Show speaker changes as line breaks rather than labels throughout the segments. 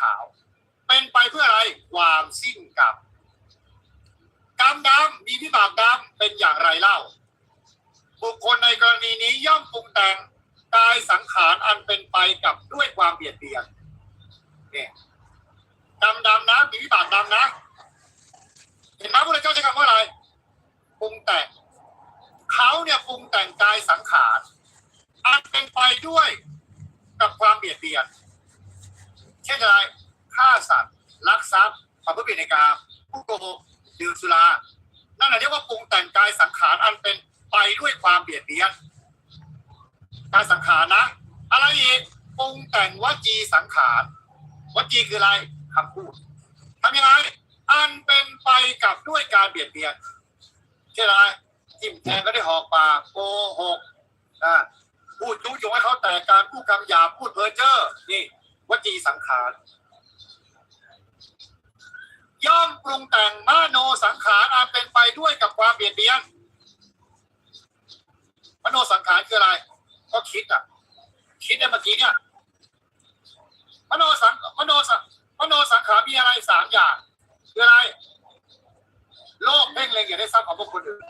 ขาว เป็นไปเพื่ออะไรความสิ้นกรรมกรรมดำมีวิบากดำเป็นอย่างไรเล่า บุคคลในกรณีนี้ย่อมปรุงแต่งกายสังขารอันเป็นไปกับด้วยความเบียดเบียนเนี่ยกรรมดำนะมีวิบากดำนะ เห็นไหมพระเจ้าใช้คำว่าอะไรปรุงแต่งเขาเนี่ยปรุงแต่งกายสังขารอันเป็นไปด้วย เช่นอะไรฆ่าสัตว์ลักทรัพย์ประพฤติผิดในกามผู้โกหกดื่มสุรานั่นนะเรียกว่าปรุงแต่งกายสังขารอันเป็นไปด้วยความเบียดเบียนกายสังขารนะ อะไรอีกปรุงแต่งวจีสังขารวจีคืออะไรคำพูดทำยังไงอันเป็นไปกับด้วยการเบียดเบียนเช่นไรจิ้มแทงก็ได้หอกปากโกหกอ่าพูดยุยงให้เขาแตกการพูดคำหยาบพูดเพ้อเจ้อนี่ วจีสังขารย่อมปรุงแต่งมโนสังขารอันเป็นไปด้วยกับความเบียดเบียนมโนสังขารคืออะไร ก็คิดอะ คิดในเมื่อกี้เนี่ยมโนสังมโนสังมโนสังขารมีอะไรสามอย่าง คืออะไร โลภเพ่งเล็งอยากได้ทรัพย์ของบุคคลอื่น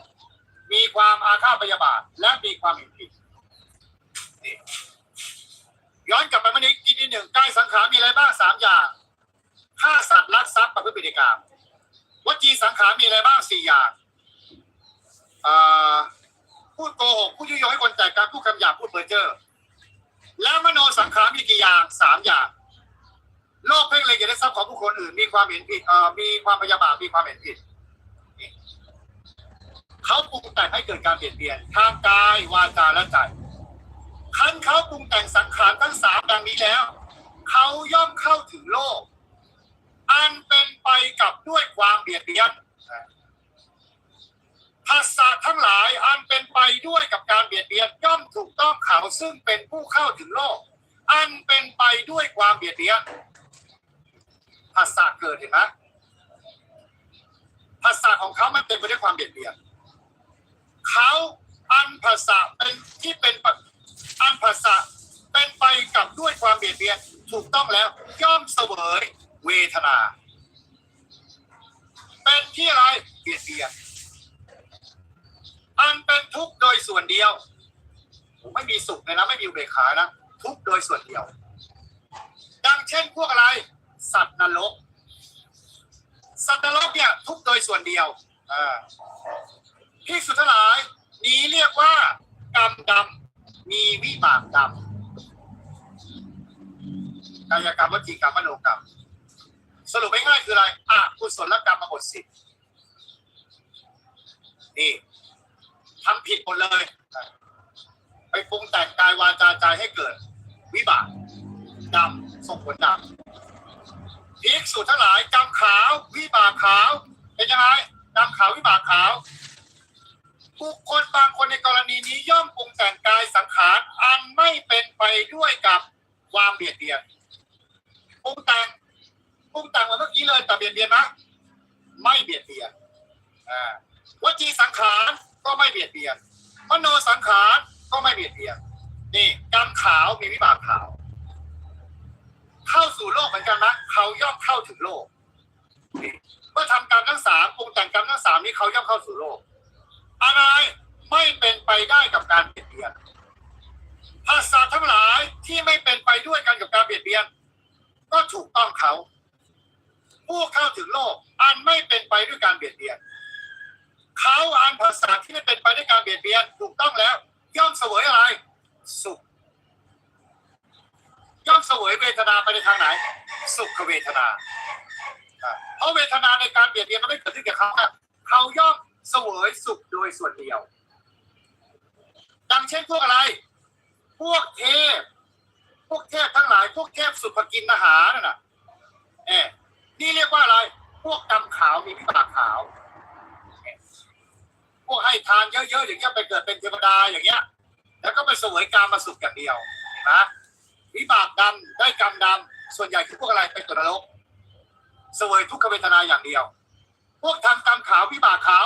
มีความอาฆาตพยาบาท และมีความเห็นผิดย้อนกลับไปเมื่อนี้ ที่หนึ่งกายสังขารมีอะไรบ้างสามอย่างฆ่าสัตว์ลักทรัพย์ประพฤติผิดกรรมวจีสังขารมีอะไรบ้างสี่อย่างพูดโกหกพูดยุยงให้คนแตกการพูดคำหยาบพูดเพ้อเจ้อและมโนสังขารมีกี่อย่างสามอย่างโลภเพ่งเล็งอยากได้ทรัพย์ของผู้คนอื่น มีความเห็นผิดมีความพยาบาทมีความเห็นผิดเขาปรุงแต่งให้เกิดการเปลี่ยนเปลี่ยนทางกายวาจาและใจ คันเขาปรุงแต่งสังขารทั้งสามดังนี้แล้ว เขาย่อมเข้าถึงโลก อันเป็นไปกับด้วยความเบียดเบียนภาษาทั้งหลายอันเป็นไปด้วยกับการเบียดเบียนย่อมถูกต้องเขาซึ่งเป็นผู้เข้าถึงโลก อันเป็นไปด้วยความเบียดเบียนภาษาเกิดเห็นไหมภาษาของเขามันเป็นไปด้วยความเบียดเบียนเขาอันภาษาเป็นที่เป็นปะ อันภาษาเป็นไปกับด้วยความเบียดเบียนถูกต้องแล้ว ย่อมเสวยเวทนา เป็นที่อะไรเบียดเบียนอันเป็นทุกข์โดยส่วนเดียวไม่มีสุขเลยนะไม่มีเบกขานะทุกข์โดยส่วนเดียว ดังเช่นพวกอะไร สัตว์นรกสัตว์นรกเนี่ยทุกข์โดยส่วนเดียวอ่าพิกษุดทั้งหลาย นี้เรียกว่ากรรมดำ มีวิบากดำกายกรรมวจีกรรมมโนกรรม สรุปง่ายๆคืออะไรอกุศลกรรมมาหมดสิทธิ์นี่ทำผิดหมดเลย ไปปรุงแต่งกายวาจาใจให้เกิด วิบากดำส่งผลดำภิกษุทั้งหลายกรรมขาว วิบากขาว เป็นยังไงกรรมขาววิบากขาว บุคคลบางคนในกรณีนี้ย่อมปรุงแต่งกายสังขารอันไม่เป็นไปด้วยกับความเบียดเบียนปรุงแต่งปรุงแต่งเหมือนเมื่อกี้เลยแต่เบียดเบียนนะไม่เบียดเบียนอ่าวจีสังขารก็ไม่เบียดเบียนมโนสังขารก็ไม่เบียดเบียนนี่กรรมขาวมีวิบากขาว เข้าสู่โลกเหมือนกันนะเขาย่อมเข้าถึงโลกนี่เมื่อทำกรรมทั้งสามปรุงแต่งกรรมทั้งสามนี้เขาย่อมเข้าสู่โลก อะไรไม่เป็นไปได้กับการเบียดเบียนภาษาทั้งหลายที่ไม่เป็นไปด้วยกันกับการเบียดเบียน ก็ถูกต้องเขาผู้เข้าถึงโลกอันไม่เป็นไปด้วยการเบียดเบียน เขาอันภาษาที่ไม่เป็นไปด้วยการเบียดเบียนถูกต้องแล้ว ย่อมเสวยอะไร สุข ย่อมเสวยเวทนาไปในทางไหน สุขเวทนาเพราะเวทนาในการเบียดเบียนมันไม่เกิดขึ้นกับเขาเขาย่อม เสวยสุขโดยส่วนเดียวดังเช่นพวกอะไร พวกเทพ พวกเทพทั้งหลาย พวกเทพสุภกินอาหารน่ะเอ๊ะนี่เรียกว่าอะไร พวกกรรมขาวมีวิบากขาว พวกให้ทานเยอะๆอย่างเงี้ยไปเกิดเป็นเทวดาอย่างเงี้ย แล้วก็ไปเสวยกรรมมาสุขอย่างเดียวนะวิบากดำได้กรรมดำส่วนใหญ่คือพวกอะไรไปตกนรกเสวยทุกขเวทนาอย่างเดียว พวกทำกรรมขาววิบากขาว